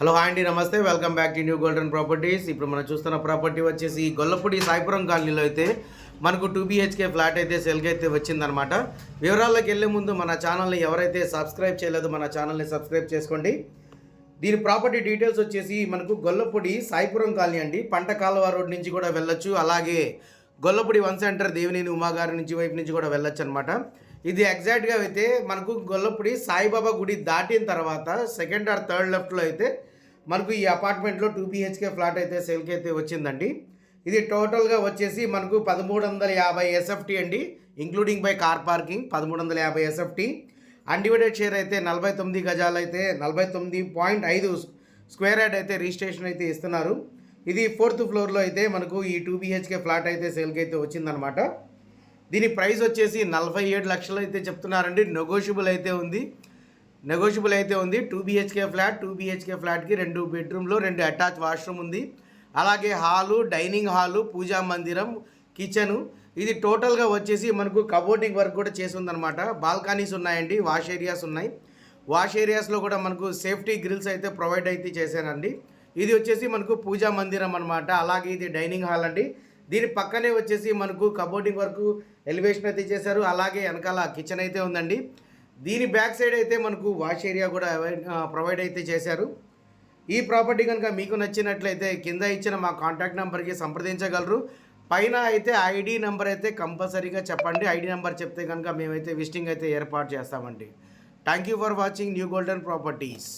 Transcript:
Hello hi అండి namaste. Welcome back to new golden properties ఇప్పుడు మనం చూస్తున్న ప్రాపర్టీ వచ్చేసి గొల్లపూడి సాయిపురం కాలనీలో అయితే మనకు టూ బీహెచ్కే ఫ్లాట్ అయితే సెల్కి అయితే వచ్చిందనమాట వివరాల్లోకి వెళ్ళే ముందు మన ఛానల్ని ఎవరైతే సబ్స్క్రైబ్ చేయలేదో మన ఛానల్ని సబ్స్క్రైబ్ చేసుకోండి. దీని ప్రాపర్టీ డీటెయిల్స్ వచ్చేసి మనకు గొల్లపూడి సాయిపురం కాలనీ అండి. పంట కాలువ రోడ్ నుంచి కూడా వెళ్ళొచ్చు. అలాగే గొల్లపూడి వన్ సెంటర్ దేవినేని ఉమాగారి నుంచి వైపు నుంచి కూడా వెళ్ళొచ్చు అనమాట ఇది ఎగ్జాక్ట్గా అయితే మనకు గొల్లపూడి సాయిబాబా గుడి దాటిన తర్వాత సెకండ్ ఆర్ థర్డ్ లెఫ్ట్లో అయితే మనకు ఈ అపార్ట్మెంట్లో టూ బీహెచ్కే ఫ్లాట్ అయితే సేల్కి అయితే వచ్చిందండి. ఇది టోటల్గా వచ్చేసి మనకు పదమూడు వందల యాభై ఎస్ఎఫ్టీ అండి. ఇంక్లూడింగ్ బై కార్ పార్కింగ్ పదమూడు వందల యాభై ఎస్ఎఫ్టీ అన్డివైడెడ్ షేర్ అయితే నలభై తొమ్మిది గజాలు అయితే నలభై తొమ్మిది పాయింట్ ఐదు స్క్వేర్ యార్డ్ అయితే రిజిస్ట్రేషన్ అయితే ఇస్తున్నారు. ఇది ఫోర్త్ ఫ్లోర్లో అయితే మనకు ఈ టూ బీహెచ్కే ఫ్లాట్ అయితే సేల్కి అయితే వచ్చిందనమాట దీని ప్రైస్ వచ్చేసి నలభై ఏడు లక్షలు అయితే చెప్తున్నారండి. నెగోషియబుల్ అయితే ఉంది. నెగోషియబుల్ అయితే ఉంది. Two BHK flat two BHK ఫ్లాట్కి రెండు బెడ్రూమ్లో రెండు అటాచ్ వాష్రూమ్ ఉంది. అలాగే హాలు డైనింగ్ హాలు పూజా మందిరం కిచెను ఇది టోటల్గా వచ్చేసి మనకు కబోర్డింగ్ వర్క్ కూడా చేసి ఉందన్నమాట. బాల్కనీస్ ఉన్నాయండి వాష్ ఏరియాస్ ఉన్నాయి. వాష్ ఏరియాస్లో కూడా మనకు సేఫ్టీ గ్రిల్స్ అయితే ప్రొవైడ్ అయితే చేశానండి ఇది వచ్చేసి మనకు పూజా మందిరం అనమాట అలాగే ఇది డైనింగ్ హాల్ అండి. దీని పక్కనే వచ్చేసి మనకు కబోర్డింగ్ వర్క్ ఎలివేషన్ అయితే చేశారు అలాగే వెనకాల కిచెన్ అయితే ఉందండి. దీని బ్యాక్ సైడ్ అయితే మనకు వాష్ ఏరియా కూడా ప్రొవైడ్ అయితే చేశారు. ఈ ప్రాపర్టీ కనుక మీకు నచ్చినట్లయితే కింద ఇచ్చిన మా కాంటాక్ట్ నెంబర్కి సంప్రదించగలరు. పైన అయితే ఐడి నెంబర్ అయితే కంపల్సరీగా చెప్పండి. ఐడి నెంబర్ చెప్తే కనుక మేమైతే విజిటింగ్ అయితే ఏర్పాటు చేస్తామండి. Thank you for watching new golden properties.